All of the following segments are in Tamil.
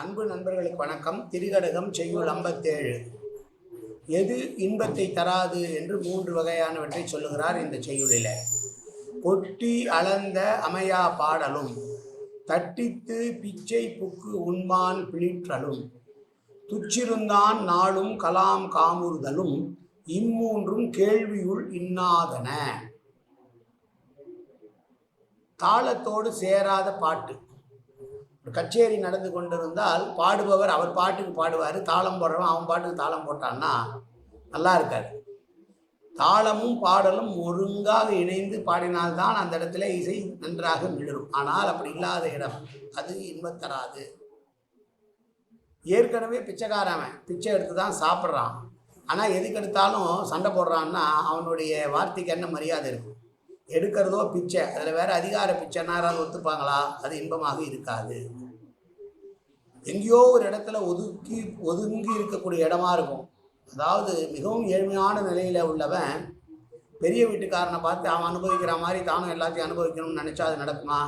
அன்பு நண்பர்களுக்கு வணக்கம். திரிகடகம் செய்யுள் ஐம்பத்தேழு. எது இன்பத்தை தராது என்று மூன்று வகையானவற்றை சொல்லுகிறார் இந்த செய்யுளில். கொட்டி அளந்த அமையா பாடலும் தட்டித்து பிச்சை புக்கு உண்மான் பிளிற்றலும் துச்சிருந்தான் நாளும் கலாம் காமுறுதலும் இம்மூன்றும் கேள்வியுள் இன்னாதன. தாளத்தோடு சேராத பாட்டு. ஒரு கச்சேரி நடந்து கொண்டிருந்தால் பாடுபவர் அவர் பாட்டுக்கு பாடுவார். தாளம் போடுறவன் அவன் பாட்டுக்கு தாளம் போட்டான்னா நல்லா இருக்காது. தாளமும் பாடலும் ஒழுங்காக இணைந்து பாடினால்தான் அந்த இடத்துல இசை நன்றாக மிளரும் ஆனால் அப்படி இல்லாத இடம் அது இன்பம் தராது. ஏற்கனவே பிச்சைக்காரவன் பிச்சை எடுத்து தான் சாப்பிட்றான். ஆனால் எதுக்கு எடுத்தாலும் சண்டை போடுறான்னா அவனுடைய வார்த்தைக்கு என்ன மரியாதை இருக்கும்? எடுக்கிறதோ பிச்சை அதில் வேற அதிகார பிச்சைன்னா ஒத்துப்பாங்களா? அது இன்பமாக இருக்காது. எங்கேயோ ஒரு இடத்துல ஒதுக்கி ஒதுங்கி இருக்கக்கூடிய இடமா இருக்கும். அதாவது மிகவும் ஏழ்மையான நிலையில் உள்ளவன் பெரிய வீட்டுக்காரனை பார்த்து அவன் அனுபவிக்கிற மாதிரி தானும் எல்லாத்தையும் அனுபவிக்கணும்னு நினச்சா அது நடக்குமா?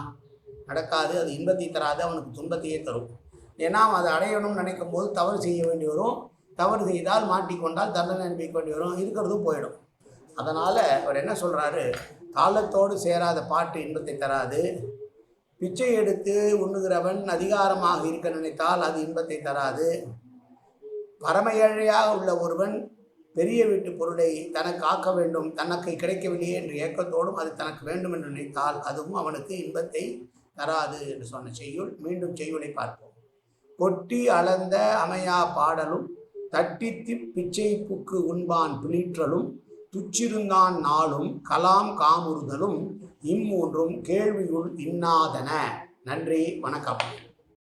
நடக்காது. அது இன்பத்தை தராது அவனுக்கு துன்பத்தையே தரும். ஏன்னா அவன் அதை அடையணும்னு நினைக்கும் போது தவறு செய்ய வேண்டி வரும். தவறு செய்தால் மாட்டிக்கொண்டால் தண்டனை அனுபவிக்க வேண்டி வரும். இருக்கிறதும் போயிடும். அதனால் அவர் என்ன சொல்கிறாரு காலத்தோடு சேராத பாட்டு இன்பத்தை தராது. பிச்சை எடுத்து உண்ணுகிறவன் அதிகாரமாக இருக்க நினைத்தால் அது இன்பத்தை தராது. பரமையழையாக உள்ள ஒருவன் பெரிய வீட்டு பொருளை தனக்கு ஆக்க வேண்டும் தனக்கு கிடைக்கவில்லையே என்று ஏக்கத்தோடும் அது தனக்கு வேண்டும் என்று நினைத்தால் அதுவும் அவனுக்கு இன்பத்தை தராது என்று சொன்ன செய்யுள். மீண்டும் செய்யுளை பார்ப்போம். கொட்டி அளந்த அமையா பாடலும் தட்டித்து பிச்சை புக்கு உண்பான் பிளிற்றலும் துச்சிருந்தான் நாளும் கலாம் காமுறுதலும் இம்மூன்றும் கேள்வியுள் இன்னாதன. நன்றி வணக்கம்.